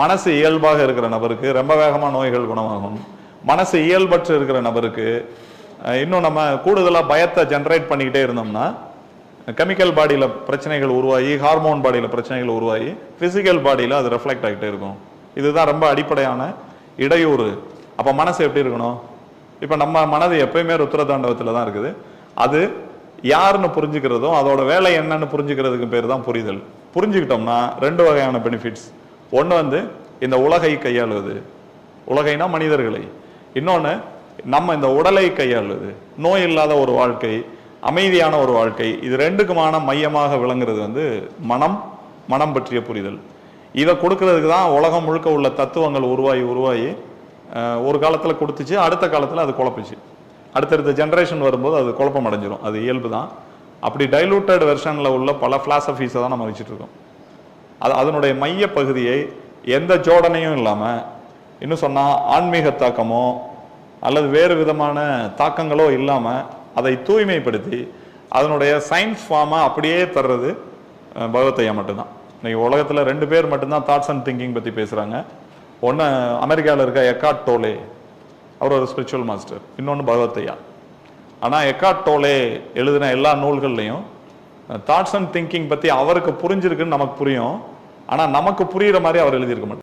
மனசு இயல்பாக இருக்கிற நபருக்கு ரொம்ப வேகமாக நோய்கள் குணமாகும். மனசு இயல்பற்று இருக்கிற நபருக்கு இன்னும் நம்ம கூடுதலாக பயத்தை ஜென்ரேட் பண்ணிக்கிட்டே இருந்தோம்னா கெமிக்கல் பாடியில் பிரச்சனைகள் உருவாகி ஹார்மோன் பாடியில் பிரச்சனைகள் உருவாகி ஃபிசிக்கல் பாடியில் அது ரெஃப்ளெக்ட் ஆகிட்டே இருக்கும். இதுதான் ரொம்ப அடிப்படையான இடையூறு. அப்போ மனசு எப்படி இருக்கணும்? இப்போ நம்ம மனது எப்பயுமே ருத்ர தாண்டவத்தில் தான் இருக்குது. அது யாருன்னு புரிஞ்சுக்கிறதும் அதோட வேலை என்னன்னு புரிஞ்சுக்கிறதுக்கு பேர் தான் புரிதல். புரிஞ்சுக்கிட்டோம்னா ரெண்டு வகையான பெனிஃபிட்ஸ் ஒன்று வந்து இந்த உலகை கையாளுவது. உலகைனா மனிதர்களை. இன்னொன்று நம்ம இந்த உடலை கையாளுவது. நோய் இல்லாத ஒரு வாழ்க்கை அமைதியான ஒரு வாழ்க்கை இது ரெண்டுக்குமான மையமாக விளங்குறது வந்து மனம் மனம் பற்றிய புரிதல். இதை கொடுக்கறதுக்கு தான் உலகம் முழுக்க உள்ள தத்துவங்கள் உருவாகி உருவாகி ஒரு காலத்தில் கொடுத்துச்சு அடுத்த காலத்தில் அது குழப்புச்சு. அடுத்தடுத்த ஜென்ரேஷன் வரும்போது அது குழப்பம் அடைஞ்சிரும். அது இயல்பு தான் அப்படி டைலூட்டட் வெர்ஷனில் உள்ள பல ஃபிலாசபிஸை தான் நம்ம வச்சுட்டு இருக்கோம். அது அதனுடைய மைய பகுதியை எந்த ஜோடனையும் இல்லாமல் இன்னும் சொன்னால் ஆன்மீக தாக்கமோ அல்லது வேறு விதமான தாக்கங்களோ இல்லாமல் அதை தூய்மைப்படுத்தி அதனுடைய சயின்ஸ் ஃபார்மாக அப்படியே தர்றது பகவத்தையா மட்டும்தான். இன்றைக்கி உலகத்தில் ரெண்டு பேர் மட்டும்தான் தாட்ஸ் அண்ட் திங்கிங் பற்றி பேசுகிறாங்க ஒன்று அமெரிக்காவில் இருக்க எக்காட் டோலே அவர் ஒரு ஸ்பிரிச்சுவல் மாஸ்டர் இன்னொன்று பகவத்தையா ஆனால் எக்காட் டோலே எழுதின எல்லா நூல்கள்லையும் தாட்ஸ் அண்ட் திங்கிங் பற்றி அவருக்கு புரிஞ்சிருக்குன்னு நமக்கு புரியும். ஆனால் நமக்கு புரிகிற மாதிரி அவர் எழுதியிருக்க மாட்டார்.